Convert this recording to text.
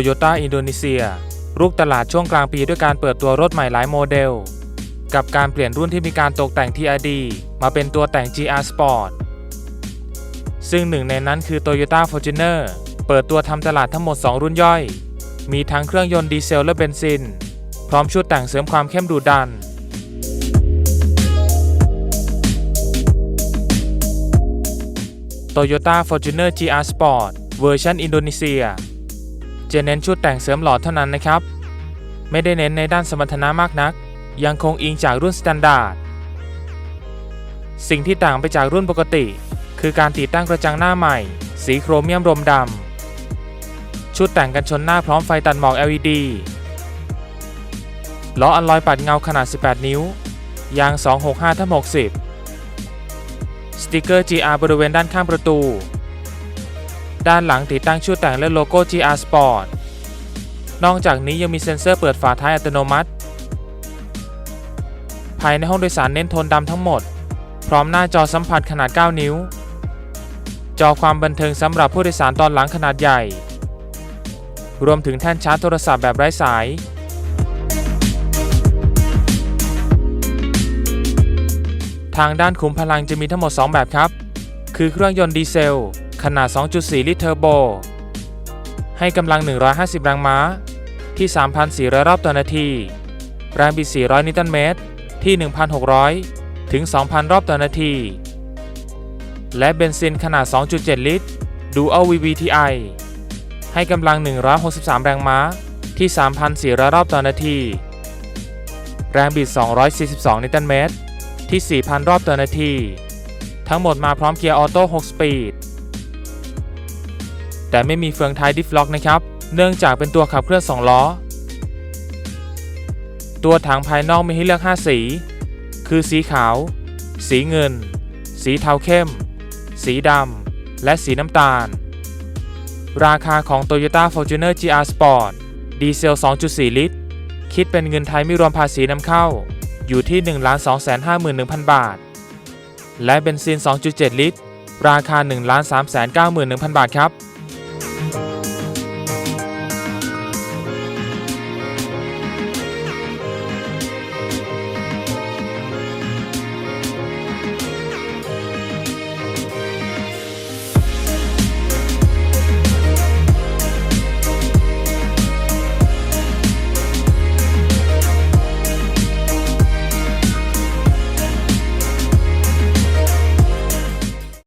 โยต้าอินโดนีเซียรุกตลาดช่วงกลางปีด้วยการเปิดตัวรถใหม่หลายโมเดล กับการเปลี่ยนรุ่นที่มีการตกแต่ง TRD มาเป็นตัวแต่ง GR Sport ซึ่งหนึ่งในนั้นคือ Toyota Fortuner เปิดตัวทำตลาดทั้งหมด 2 รุ่นย่อย มีทั้งเครื่องยนต์ดีเซลและเบนซิน พร้อมชุดแต่งเสริมความเข้มดุดัน Toyota Fortuner GR Sport เวอร์ชันอินโดนีเซีย จะเน้นชุดแต่งเสริมหล่อเท่านั้นนะครับ ไม่ได้เน้นในด้านสมรรถนะมากนัก ยังคงอิงจากรุ่นสแตนดาร์ดสิ่งที่ต่างไปจากรุ่นปกติ คือการติดตั้งกระจังหน้าใหม่ สีโครเมียมรมดำชุดแต่งกันชนหน้าพร้อมไฟตัดหมอก LED ล้ออัลลอยปัดเงาขนาด 18 นิ้ว ยาง 265/60 สติกเกอร์ GR บริเวณด้านข้างประตู ด้านหลังติดตั้งชุดแต่งและโลโก้ GR Sport นอกจากนี้ยังมีเซ็นเซอร์เปิดฝาท้ายอัตโนมัติ ภายในห้องโดยสารเน้นโทนดำทั้งหมด พร้อมหน้าจอสัมผัสขนาด 9 นิ้ว จอความบันเทิงสำหรับผู้โดยสารตอนหลังขนาดใหญ่ รวมถึงแท่นชาร์จโทรศัพท์แบบไร้สาย ทางด้านขุมพลังจะมีทั้งหมด 2 แบบครับ คือเครื่องยนต์ดีเซล ขนาด 2.4 ลิตรเทอร์โบ ให้กำลัง 150 แรงม้า ที่ 3,400 รอบต่อนาที แรงบิด 400 นิวตันเมตร ที่ 1,600 ถึง 2,000 รอบต่อนาที และเบนซินขนาด 2.7 ลิตร Dual VVTi ให้กำลัง 163 แรงม้า ที่ 3,400 รอบต่อนาที แรงบิด 242 นิวตันเมตร ที่ 4,000 รอบต่อนาที ทั้งหมดมาพร้อมเกียร์ออโต้6สปีด แต่ไม่มีเฟืองท้ายดิฟล็อกนะครับ เนื่องจากเป็นตัวขับเคลื่อน 2 ล้อ ตัวถังภายนอกมีให้เลือก 5 สี คือสีขาว สีเงิน สีเทาเข้ม สีดำ และสีน้ำตาล ราคาของ Toyota Fortuner GR Sport ดีเซล 2.4 ลิตร คิดเป็นเงินไทยไม่รวมภาษีนำเข้า อยู่ที่ 1,251,000 บาท และเบนซิน 2.7 ลิตร ราคา 1,391,000 บาทครับ